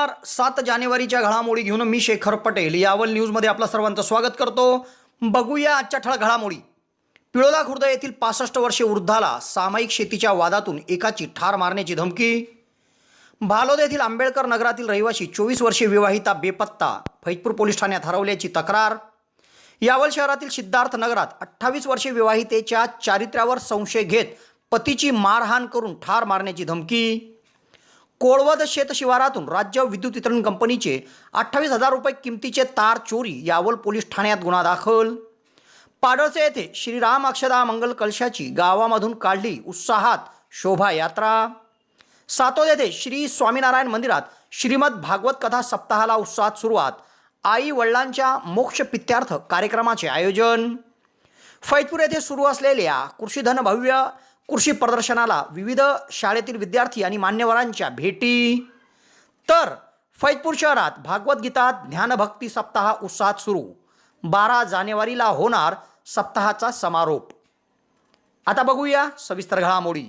नमस्कार सात जानेवारीच्या घडामोडी घेऊन मी शेखर पटेल. यावल न्यूजमध्ये आपलं सर्वांचं स्वागत करतो. बघूया आजच्या ठळक घडामोडी. पिळोला खुर्द येथील पासष्ट वर्षे वृद्धाला सामायिक शेतीच्या वादातून एकाची ठार मारण्याची धमकी. भालोद येथील आंबेडकर नगरातील रहिवासी चोवीस वर्षे विवाहिता बेपत्ता फैजपूर पोलीस ठाण्यात हरवल्याची तक्रार. यावल शहरातील सिद्धार्थ नगरात अठ्ठावीस वर्षे विवाहितेच्या चारित्र्यावर संशय घेत पतीची मारहाण करून ठार मारण्याची धमकी. कोळवद शेतशिवारातून राज्य विद्युत वितरण कंपनीचे अठ्ठावीस हजार रुपये किमतीचे तार चोरी यावल पोलीस ठाण्यात गुन्हा दाखल. पाडळचे येथे श्रीराम अक्षदा मंगल कलशाची गावामधून काढली उत्साहात शोभायात्रा. सातोद येथे श्री स्वामीनारायण मंदिरात श्रीमद भागवत कथा सप्ताहाला उत्साहात सुरुवात. आई वडिलांच्या मोक्ष पित्यार्थ कार्यक्रमाचे आयोजन. फैजपूर येथे सुरू असलेल्या कृषीधन भव्य कृषी प्रदर्शनाला विविध शाळेतील विद्यार्थी आणि मान्यवरांच्या भेटी. तर फैजपूर शहरात भागवत ज्ञानभक्ती सप्ताह उत्साहात सुरू. बारा जानेवारीला होणार सप्ताहाचा समारोप. आता बघूया सविस्तर घडामोडी.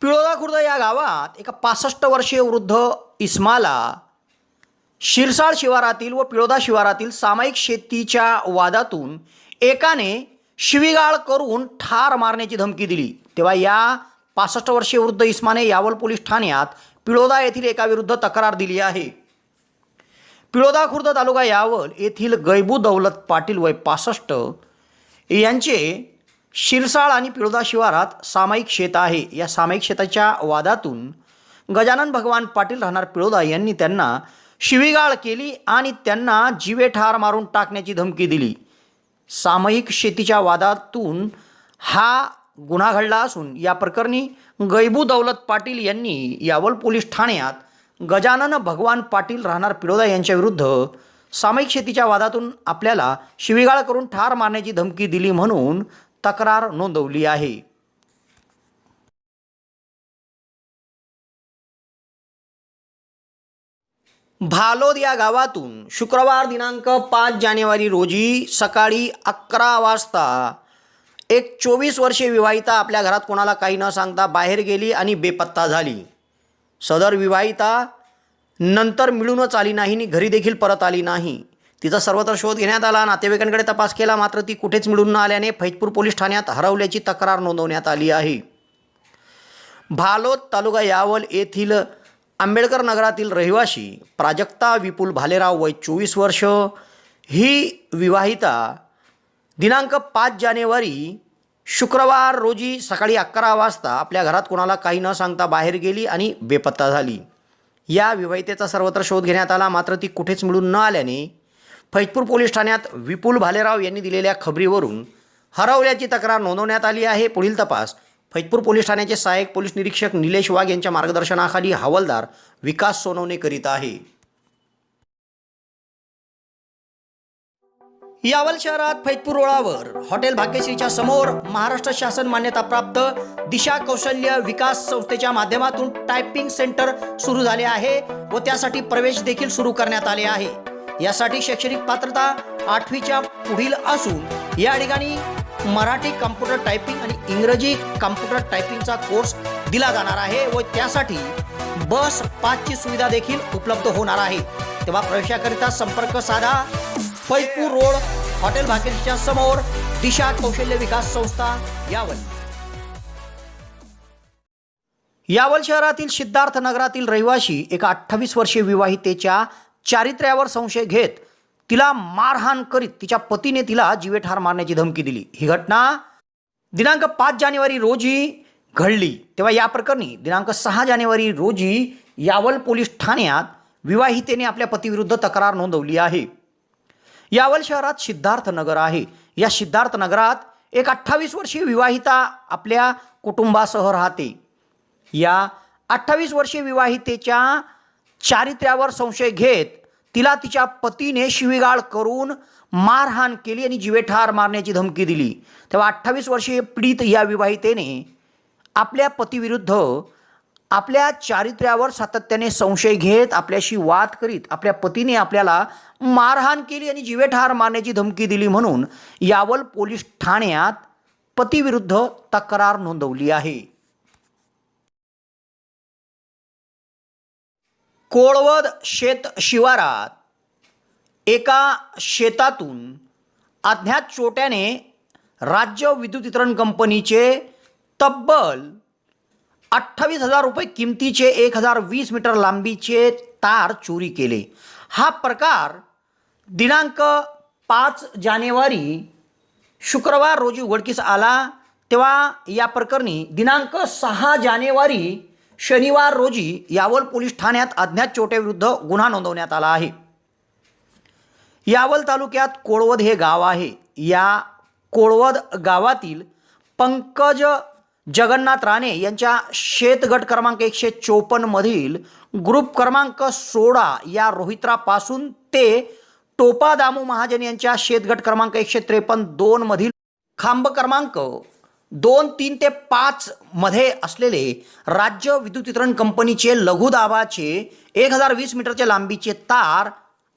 पिळोदा खुर्द या गावात एका पासष्ट वर्षीय वृद्ध इस्माला शिरसाळ शिवारातील व पिळोदा शिवारातील सामायिक शेतीच्या वादातून एकाने शिवीगाळ करून ठार मारण्याची धमकी दिली. तेव्हा या पासष्ट वर्षीय वृद्ध इस्माने यावल पोलीस ठाण्यात पिळोदा येथील एकाविरुद्ध तक्रार दिली आहे. पिळोदा खुर्द तालुका यावल येथील गैबू दौलत पाटील वय पासष्ट यांचे शिरसाळ आणि पिळोदा शिवारात सामायिक शेत आहे. या सामायिक शेताच्या वादातून गजानन भगवान पाटील राहणार पिळोदा यांनी त्यांना शिवीगाळ केली आणि त्यांना जीवे ठार मारून टाकण्याची धमकी दिली. सामायिक शेतीच्या वादातून हा गुन्हा घडला असून या प्रकरणी गैबू दौलत पाटील यांनी यावल पोलीस ठाण्यात गजानन भगवान पाटील राहणार पिडोदा यांच्याविरुद्ध सामायिक शेतीच्या वादातून आपल्याला शिवीगाळ करून ठार मारण्याची धमकी दिली म्हणून तक्रार नोंदवली आहे. भालोद या गावातून शुक्रवार दिनांक पाच जानेवारी रोजी सकाळी अकरा वाजता एक चोवीस वर्षे विवाहिता आपल्या घरात कोणाला काही न सांगता बाहेर गेली आणि बेपत्ता झाली. सदर विवाहिता नंतर मिळूनच आली नाही आणि घरी देखील परत आली नाही. तिचा सर्वत्र शोध घेण्यात आला नातेवाईकांकडे तपास केला मात्र ती कुठेच मिळून न आल्याने फैजपूर पोलीस ठाण्यात हरवल्याची तक्रार नोंदवण्यात आली आहे. भालोद तालुका यावल येथील आंबेडकर नगरातील रहिवासी प्राजक्ता विपुल भालेराव वय चोवीस वर्ष. ही विवाहिता दिनांक पाच जानेवारी शुक्रवार रोजी सकाळी अकरा वाजता आपल्या घरात कोणाला काही न सांगता बाहेर गेली आणि बेपत्ता झाली. या विवाहितेचा सर्वत्र शोध घेण्यात आला मात्र ती कुठेच मिळून न आल्याने फैजपूर पोलीस ठाण्यात विपुल भालेराव यांनी दिलेल्या खबरीवरून हरवल्याची तक्रार नोंदवण्यात आली आहे. पुढील तपास फैजपूर पोलीस ठाण्याचे सहाय्यक पोलीस निरीक्षक निलेश वाघ यांच्या मार्गदर्शनाखाली हवालदार विकास सोनवणे करीत आहे. यावल शहरात फैजपूर रोडावर हॉटेल भाग्यश्रीच्या समोर महाराष्ट्र शासन मान्यताप्राप्त दिशा कौशल्य विकास संस्थेच्या माध्यमातून टायपिंग सेंटर सुरू झाले आहे व त्यासाठी प्रवेश देखील सुरू करण्यात आले आहे. यासाठी शैक्षणिक पात्रता आठवीच्या पुढील असून या ठिकाणी मराठी कम्प्युटर टायपिंग आणि इंग्रजी कम्प्युटर टायपिंगचा कोर्स दिला जाणार आहे व त्यासाठी बस पाचची सुविधा देखील उपलब्ध होणार आहे. तेव्हा प्रवेशाकरिता संपर्क साधा. फैपूर रोड हॉटेल भाग्यश्रीच्या समोर दिशा कौशल्य विकास संस्था यावल. यावल शहरातील सिद्धार्थ नगरातील रहिवासी एका अठ्ठावीस वर्षीय विवाहितेच्या चारित्र्यावर संशय घेत तिला मारहाण करीत तिच्या पतीने तिला जीवेठार मारण्याची धमकी दिली. ही घटना दिनांक पाच जानेवारी रोजी घडली. तेव्हा या प्रकरणी दिनांक सहा जानेवारी रोजी यावल पोलीस ठाण्यात विवाहितेने आपल्या पतीविरुद्ध तक्रार नोंदवली आहे. यावल शहरात सिद्धार्थ नगर आहे. या सिद्धार्थ नगरात एक अठ्ठावीस वर्षीय विवाहिता आपल्या कुटुंबासह राहते. या अठ्ठावीस वर्षीय विवाहितेच्या चारित्र्यावर संशय घेत तिला तिच्या पतीने शिवीगाळ करून मारहाण केली आणि जिवेठार मारण्याची धमकी दिली. तेव्हा अठ्ठावीस वर्षीय पीडित या विवाहितेने आपल्या पतीविरुद्ध आपल्या चारित्र्यावर सातत्याने संशय घेत आपल्याशी वाद करीत आपल्या पतीने आपल्याला मारहाण केली आणि जिवेठार मारण्याची धमकी दिली म्हणून यावल पोलीस ठाण्यात पतीविरुद्ध तक्रार नोंदवली आहे. कोळवद शेत शिवारात एका शेतातून अज्ञात चोट्याने राज्य विद्युत वितरण कंपनीचे तब्बल अठ्ठावीस हजार रुपये किमतीचे एक हजार वीस मीटर लांबीचे तार चोरी केले. हा प्रकार दिनांक पाच जानेवारी शुक्रवार रोजी उघडकीस आला तेव्हा या प्रकरणी दिनांक सहा जानेवारी शनिवार रोजी यावल पोलीस ठाण्यात अज्ञात चोट्याविरुद्ध गुन्हा नोंदवण्यात आला आहे. यावल तालुक्यात कोळवद हे गाव आहे. या कोळवद गावातील पंकज जगन्नाथ राणे यांच्या शेतगट क्रमांक एकशे चोपन्नमधील ग्रुप क्रमांक सोळा या रोहित्रापासून ते टोपा दामू महाजन यांच्या शेतगट क्रमांक एकशे त्रेपन्न दोनमधील खांब क्रमांक दोन तीन ते पाच मध्ये असलेले राज्य विद्युत वितरण कंपनीचे लघुदाबाचे एक हजार वीस मीटरच्या लांबीचे तार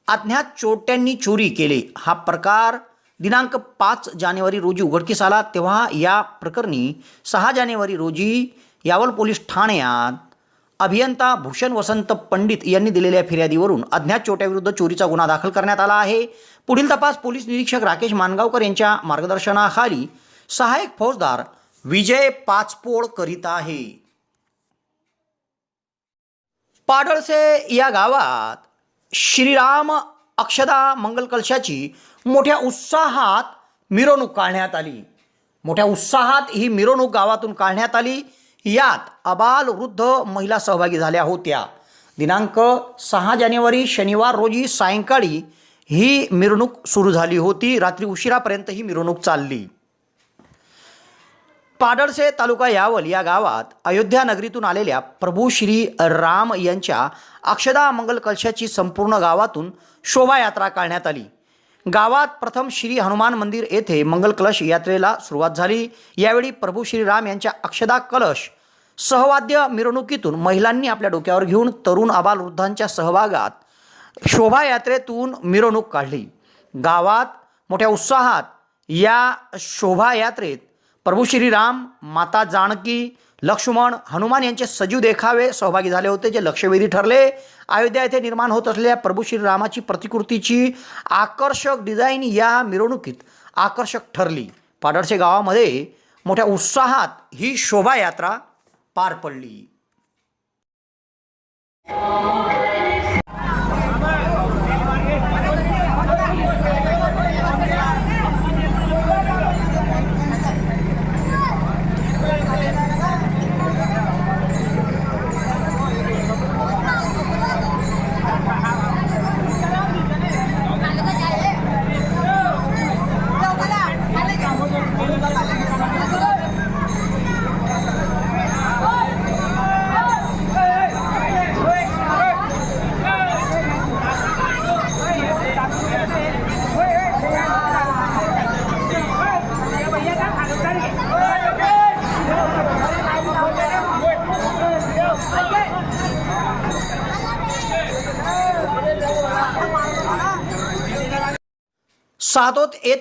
अज्ञात चोरट्यांनी चोरी केले. हा प्रकार दिनांक पाच जानेवारी रोजी उघडकीस आला. तेव्हा या प्रकरणी सहा जानेवारी रोजी यावल पोलीस ठाण्यात अभियंता भूषण वसंत पंडित यांनी दिलेल्या फिर्यादीवरून अज्ञात चोट्याविरुद्ध चोरीचा गुन्हा दाखल करण्यात आला आहे. पुढील तपास पोलीस निरीक्षक राकेश मानगावकर यांच्या मार्गदर्शनाखाली सहायक फौजदार विजय पाचपोळ करीत आहे. पाडळसे या गावात श्रीराम अक्षदा मंगल कलशाची मोठ्या उत्साहात मिरवणूक काढण्यात आली. मोठ्या उत्साहात ही मिरवणूक गावातून काढण्यात आली. यात अबाल वृद्ध महिला सहभागी झाल्या होत्या. दिनांक सहा जानेवारी शनिवार रोजी सायंकाळी ही मिरवणूक सुरू झाली होती. रात्री उशिरापर्यंत ही मिरवणूक चालली. पाडळसे तालुका यावल या गावात अयोध्या नगरीतून आलेल्या प्रभू श्री राम यांच्या अक्षदा मंगल कलशाची संपूर्ण गावातून शोभायात्रा काढण्यात आली. गावात प्रथम श्री हनुमान मंदिर येथे मंगल कलश यात्रेला सुरुवात झाली. यावेळी प्रभू श्रीराम यांच्या अक्षदा कलश सहवाद्य मिरवणुकीतून महिलांनी आपल्या डोक्यावर घेऊन तरुण आबाल वृद्धांच्या सहभागात शोभायात्रेतून मिरवणूक काढली. गावात मोठ्या उत्साहात या शोभायात्रेत प्रभू श्रीराम माता जानकी लक्ष्मण हनुमान यांचे सजीव देखावे सहभागी झाले होते जे लक्षवेधी ठरले. अयोध्या येथे निर्माण होत असलेल्या प्रभू श्रीरामाची प्रतिकृतीची आकर्षक डिझाईन या मिरवणुकीत आकर्षक ठरली. पाडळसे गावामध्ये मोठ्या उत्साहात ही शोभायात्रा पार पडली.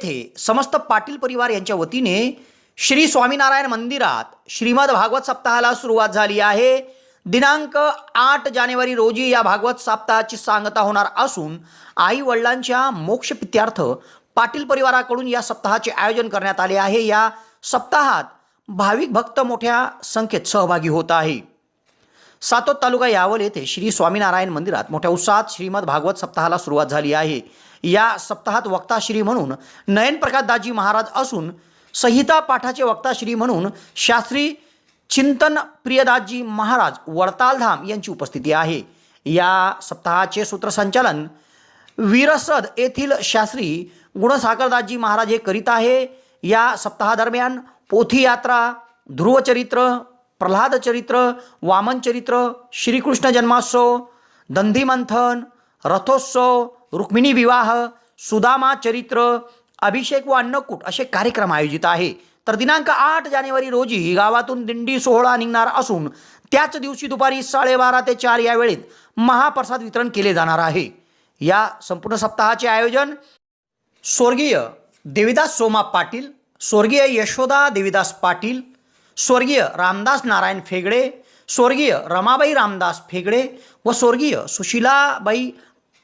येथे समस्त पाटील परिवार यांच्या वतीने श्री स्वामीनारायण मंदिरात श्रीमद भागवत सप्ताहाला सुरुवात झाली आहे. दिनांक आठ जानेवारी रोजी या भागवत सप्ताहाची सांगता होणार असून आई वडिलांच्या मोक्षपित्यार्थ पाटील परिवाराकडून या सप्ताहाचे आयोजन करण्यात आले आहे. या सप्ताहात भाविक भक्त मोठ्या संख्येत सहभागी होत आहे. सातोद तालुका यावल येथे श्री स्वामीनारायण मंदिरात मोठ्या उत्साहात श्रीमद भागवत सप्ताहाला सुरुवात झाली आहे. या सप्ताहात वक्ताश्री म्हणून नयनप्रकाशदाजी दाजी महाराज असून संहिता पाठाचे वक्ताश्री म्हणून शास्त्री चिंतन प्रियदासजी महाराज वडतालधाम यांची उपस्थिती आहे. या सप्ताहाचे सूत्रसंचालन वीरसद येथील शास्त्री गुणसागरदासजी महाराज हे करीत आहे. या सप्ताहादरम्यान पोथी यात्रा ध्रुवचरित्र प्रल्हाद चरित्र वामन चरित्र श्रीकृष्ण जन्मोत्सव दंधीमंथन रथोत्सव रुक्मिणी विवाह सुदामा चरित्र अभिषेक व अन्नकूट असे कार्यक्रम आयोजित आहे. तर दिनांक आठ जानेवारी रोजी गावातून दिंडी सोहळा निघणार असून त्याच दिवशी दुपारी साडेबारा ते चार या वेळेत महाप्रसाद वितरण केले जाणार आहे. या संपूर्ण सप्ताहाचे आयोजन स्वर्गीय देविदास सोमा पाटील स्वर्गीय यशोदा देविदास पाटील स्वर्गीय रामदास नारायण फेगडे स्वर्गीय रमाबाई रामदास फेगडे व स्वर्गीय सुशीलाबाई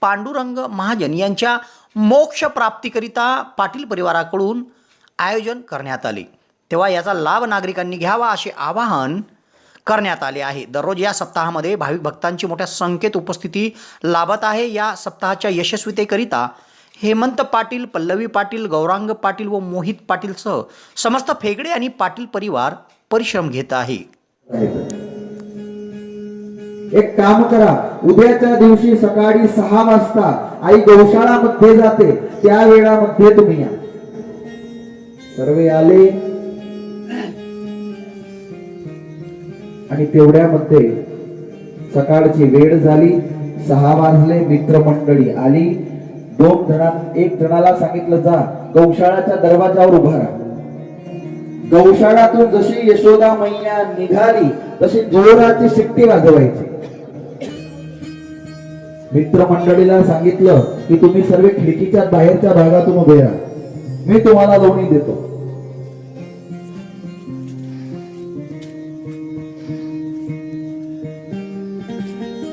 पांडुरंग महाजन यांच्या मोक्ष प्राप्तीकरिता पाटील परिवाराकडून आयोजन करण्यात आले. तेव्हा याचा लाभ नागरिकांनी घ्यावा असे आवाहन करण्यात आले आहे. दररोज या सप्ताहामध्ये भाविक भक्तांची मोठ्या संख्येत उपस्थिती लाभत आहे. या सप्ताहाच्या यशस्वीतेकरिता हेमंत पाटील पल्लवी पाटील गौरांग पाटील व मोहित पाटीलसह समस्त फेगडे आणि पाटील परिवार परिश्रम घेत आहे. एक काम करा. उद्याच्या दिवशी सकाळी सहा वाजता आई गौशाळा मध्ये जाते. त्या वेळामध्ये तुम्ही या. सर्व आले? आणि तेवढ्यामध्ये सकाळची वेळ झाली. सहा वाजले. मित्रमंडळी आली. दोन जणां एक जणाला सांगितलं जा गौशाळाच्या दरवाजावर उभा राहा. गौशाळातून जशी यशोदा मैया निघाली तशी जोराची शिट्टी वाजवायची. मित्रमंडळीला सांगितलं की तुम्ही सर्व खिडकीच्या बाहेरच्या भागातून उभे राहा. मी तुम्हाला लोणी देतो.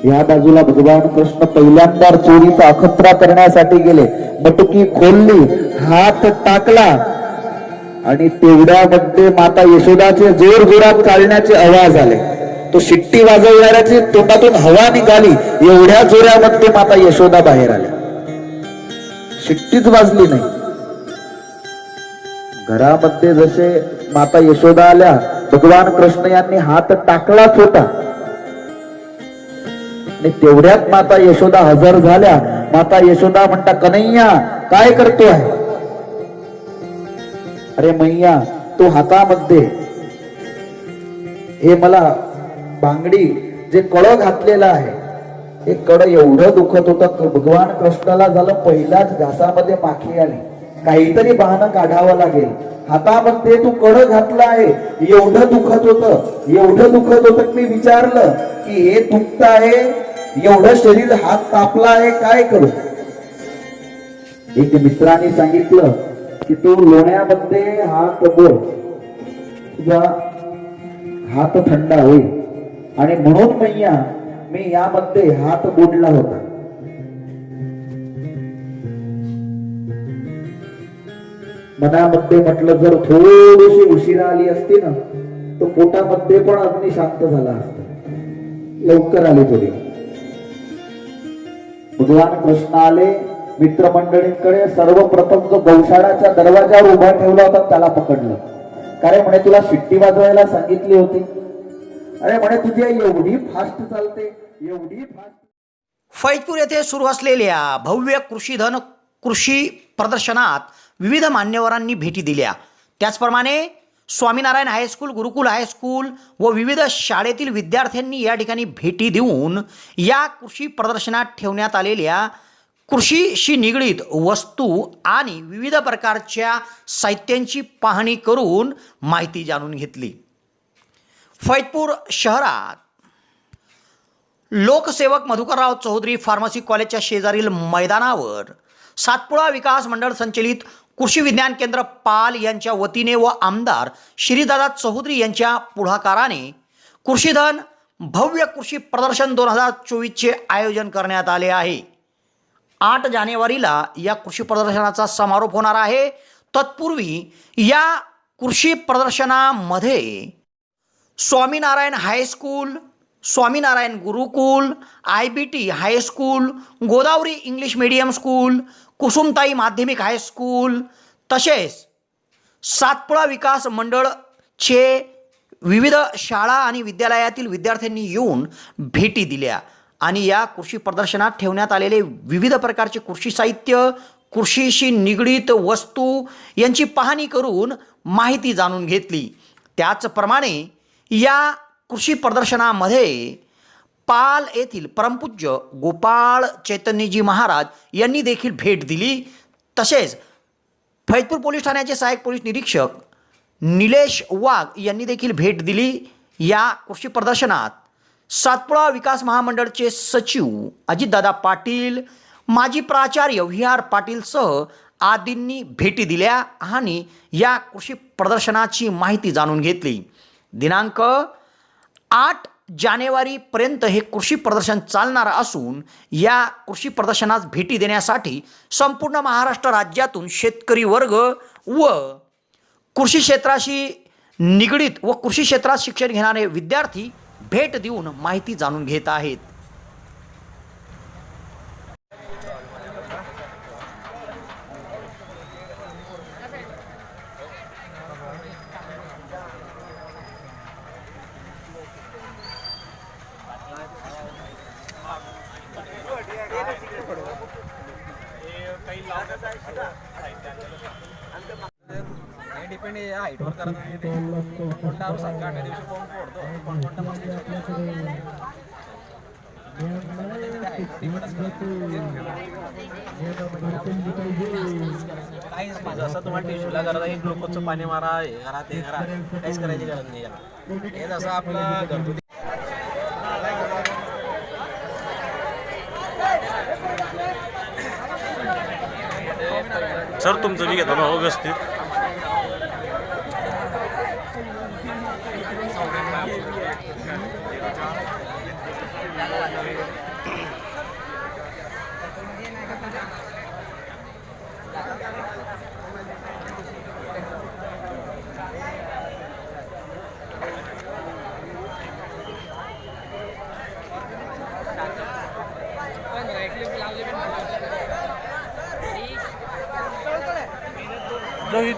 या बाजूला भगवान कृष्ण पहिल्यांदा चोरीचा अखत्रा करण्यासाठी गेले. बटुकी खोलली हात टाकला. आणि तेवढ्यामध्ये माता यशोदाचे जोर जोरात चालण्याचे आवाज आले. तो शिट्टी वाजवणाऱ्याची तोंडातून हवा निघाली एवढ्या जोऱ्यामध्ये माता यशोदा बाहेर आल्या. शिट्टीच वाजली नाही. घरामध्ये जसे माता यशोदा आल्या भगवान कृष्ण यांनी हात टाकलाच होता. आणि तेवढ्यात माता यशोदा हजर झाल्या. माता यशोदा म्हणता कन्हैया काय करतोय? अरे मैया तो हातामध्ये हे मला बांगडी जे कळ घातलेलं आहे हे कड एवढं दुखत होतं भगवान कृष्णाला झालं पहिल्याच घासामध्ये माखी आली. काहीतरी बहाणं काढावं लागेल. हातामध्ये तू कड घातला आहे एवढं दुखत होतं एवढं दुखत होतं की मी विचारलं की हे दुखत आहे एवढं शरीर हात तापला आहे काय करू? एक मित्राने सांगितलं की तू लोण्यामध्ये हात बोल तुझा हात थंडा होईल आणि म्हणून मैया मी यामध्ये हात बुडला होता. मनामध्ये म्हटलं जर थोडीशी उशिरा आली असती ना तर पोटामध्ये पण अग्नी शांत झाला असता. लवकर आली थोडी भगवान कृष्ण आले मित्रमंडळींकडे सर्वप्रथम जो गौशाळाच्या दरवाजावर उभा ठेवला होता त्याला पकडलं. कारण म्हणे तुला शिट्टी वाजवायला सांगितली होती. अरे म्हणे तुझी एवढी फास्ट चालते एवढी फास्ट फैजपूर येथे सुरू असलेल्या भव्य कृषीधन कृषी प्रदर्शनात विविध मान्यवरांनी भेटी दिल्या. त्याचप्रमाणे स्वामीनारायण हायस्कूल गुरुकुल हायस्कूल व विविध शाळेतील विद्यार्थ्यांनी या ठिकाणी भेटी देऊन या कृषी प्रदर्शनात ठेवण्यात आलेल्या कृषीशी निगडीत वस्तू आणि विविध प्रकारच्या साहित्यांची पाहणी करून माहिती जाणून घेतली. फैजपूर शहरात लोकसेवक मधुकरराव चौधरी फार्मसी कॉलेजच्या शेजारील मैदानावर सातपुडा विकास मंडळ संचलित कृषी विज्ञान केंद्र पाल यांच्या वतीने व आमदार श्रीदादा चौधरी यांच्या पुढाकाराने कृषीधन भव्य कृषी प्रदर्शन दोन हजार चोवीसचे आयोजन करण्यात आले आहे. आठ जानेवारीला या कृषी प्रदर्शनाचा समारोप होणार आहे. तत्पूर्वी या कृषी प्रदर्शनामध्ये Swaminarayan high school Swaminarayan Gurukul I B T high school Godavari English medium school Kusumtai माध्यमिक हायस्कूल तसेच सातपुडा विकास मंडळचे विविध शाळा आणि विद्यालयातील विद्यार्थ्यांनी येऊन भेटी दिल्या आणि या कृषी प्रदर्शनात ठेवण्यात आलेले विविध प्रकारचे कृषी साहित्य कृषीशी निगडीत वस्तू यांची पाहणी करून माहिती जाणून घेतली. त्याचप्रमाणे या कृषी प्रदर्शनामध्ये पाल येथील परमपूज्य गोपाळ चैतन्यजी महाराज यांनी देखील भेट दिली. तसेच फैजपूर पोलीस ठाण्याचे सहाय्यक पोलीस निरीक्षक निलेश वाघ यांनी देखील भेट दिली या कृषी प्रदर्शनात. सातपुडा विकास महामंडळचे सचिव अजितदादा पाटील माजी प्राचार्य व्ही आर पाटीलसह आदींनी भेटी दिल्या आणि या कृषी प्रदर्शनाची माहिती जाणून घेतली. दिनांक आठ जानेवारीपर्यंत हे कृषी प्रदर्शन चालणार असून या कृषी प्रदर्शनास भेटी देण्यासाठी संपूर्ण महाराष्ट्र राज्यातून शेतकरी वर्ग व कृषी क्षेत्राशी निगडीत व कृषी क्षेत्रात शिक्षण घेणारे विद्यार्थी भेट देऊन माहिती जाणून घेत आहेत. आणि हाईटवर करत नाही ते. कोणता संघाच्या दिवशी कोण फोडतो? कोण कोणता काहीच माझं असं तुम्हाला टिश्यूला गरज आहे ग्लुकोजचं पाणी मारा हे करा ते करा. काहीच करायची गरज नाही याला. हे जसं आपलं घरगुती सर तुमचं मी घेतो ना हो, व्यवस्थित.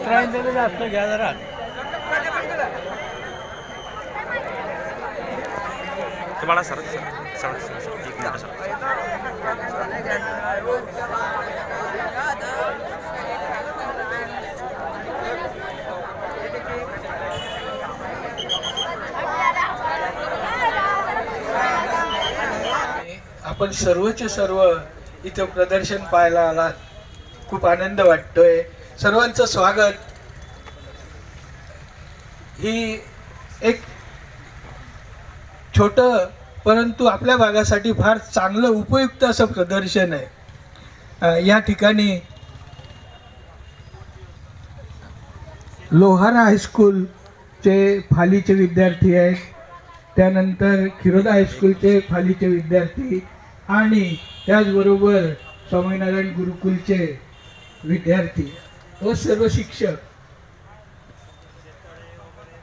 जास्त घ्या जरा. तुम्हाला सर सर सर सर एक मिनिट सर. आपण सर्वचे सर्व इथं प्रदर्शन पाहायला आलात. खूप आनंद वाटतोय. सर्वांचं स्वागत. ही एक छोट परंतु आपल्या भागासाठी फार चांगलं उपयुक्त असं प्रदर्शन आहे. या ठिकाणी लोहारा हायस्कूलचे फालीचे विद्यार्थी आहेत. त्यानंतर खिरोदा हायस्कूलचे फालीचे विद्यार्थी आणि त्याचबरोबर स्वामीनारायण गुरुकुलचे विद्यार्थी. व सर्व शिक्षक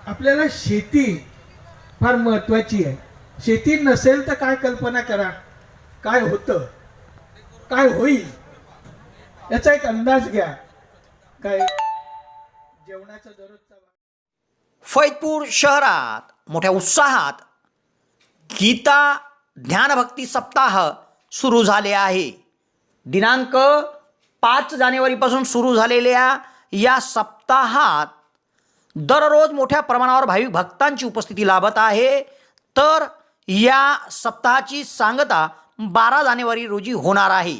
आपल्याला शेती फार महत्वाची आहे. शेती नसेल तर काय कल्पना करा. काय होतं? काय होईल? याचा एक अंदाज घ्या. काय? जेवणाचा दररोजचा फैजपूर शहरात मोठ्या उत्साहात गीता ज्ञानभक्ती सप्ताह सुरू झाले आहे. दिनांक पाच जानेवारीपासून सुरू झालेल्या या सप्ताहात दररोज मोठ्या प्रमाणावर भाविक भक्तांची उपस्थिती लाभत आहे. तर या सप्ताहाची सांगता बारा जानेवारी रोजी होणार आहे.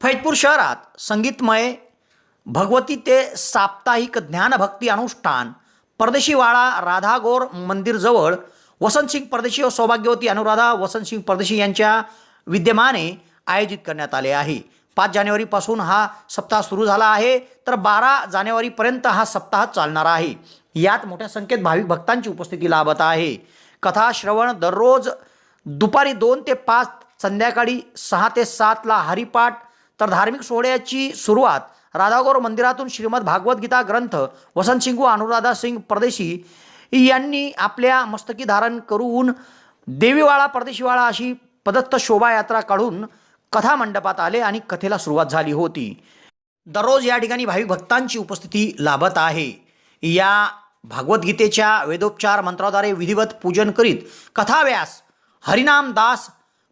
फैजपूर शहरात संगीतमय भगवती ते साप्ताहिक ज्ञानभक्ती अनुष्ठान परदेशीवाडा राधागोर मंदिरजवळ वसंतसिंग परदेशी व सौभाग्यवती अनुराधा वसंतसिंग परदेशी यांच्या विद्यमाने आयोजित करण्यात आले आहे. पाच जानेवारीपासून हा सप्ताह सुरू झाला आहे. तर बारा जानेवारीपर्यंत हा सप्ताह चालणार आहे. यात मोठ्या संख्येत भाविक भक्तांची उपस्थिती लाभत आहे. कथा श्रवण दररोज दुपारी दोन ते पाच संध्याकाळी सहा ते सातला हरिपाठ. तर धार्मिक सोहळ्याची सुरुवात राधागोर मंदिरातून श्रीमद भागवद्गीता ग्रंथ वसंत सिंग व अनुराधा सिंग परदेशी यांनी आपल्या मस्तकी धारण करून देवीवाळा परदेशीवाळा अशी पदत्त शोभायात्रा काढून कथा मंडपात आले आणि कथेला सुरुवात झाली होती. दररोज या ठिकाणी भाविक भक्तांची उपस्थिती लाभत आहे. या भागवद्गीतेच्या वेदोपचार मंत्राद्वारे विधिवत पूजन करीत कथाव्यास हरिनाम दास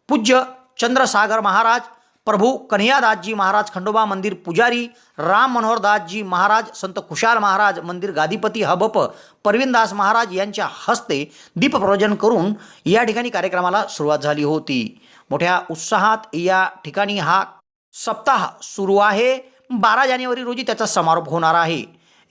पूज्य चंद्रसागर महाराज प्रभू कन्हैयादासजी महाराज खंडोबा मंदिर पुजारी राम मनोहर दासजी महाराज संत खुशाल महाराज मंदिर गादीपती हबप परवीनदास महाराज यांच्या हस्ते दीपप्रज्वलन करून या ठिकाणी कार्यक्रमाला सुरुवात झाली होती. मोठ्या उत्साहात या ठिकाणी हा सप्ताह सुरू आहे. बारा जानेवारी रोजी त्याचा समारोप होणार आहे.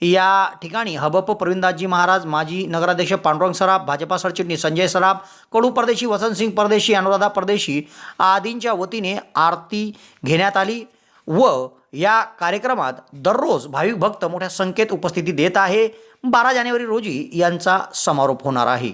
या ठिकाणी हबप प्रवीणदासजी महाराज माजी नगराध्यक्ष पांडुरंग सराफ भाजपा सरचिटणीस संजय सराफ कडू परदेशी वसंतसिंग परदेशी अनुराधा परदेशी आदींच्या वतीने आरती घेण्यात आली व या कार्यक्रमात दररोज भाविक भक्त मोठ्या संख्येत उपस्थिती देत आहे. बारा जानेवारी रोजी यांचा समारोप होणार आहे.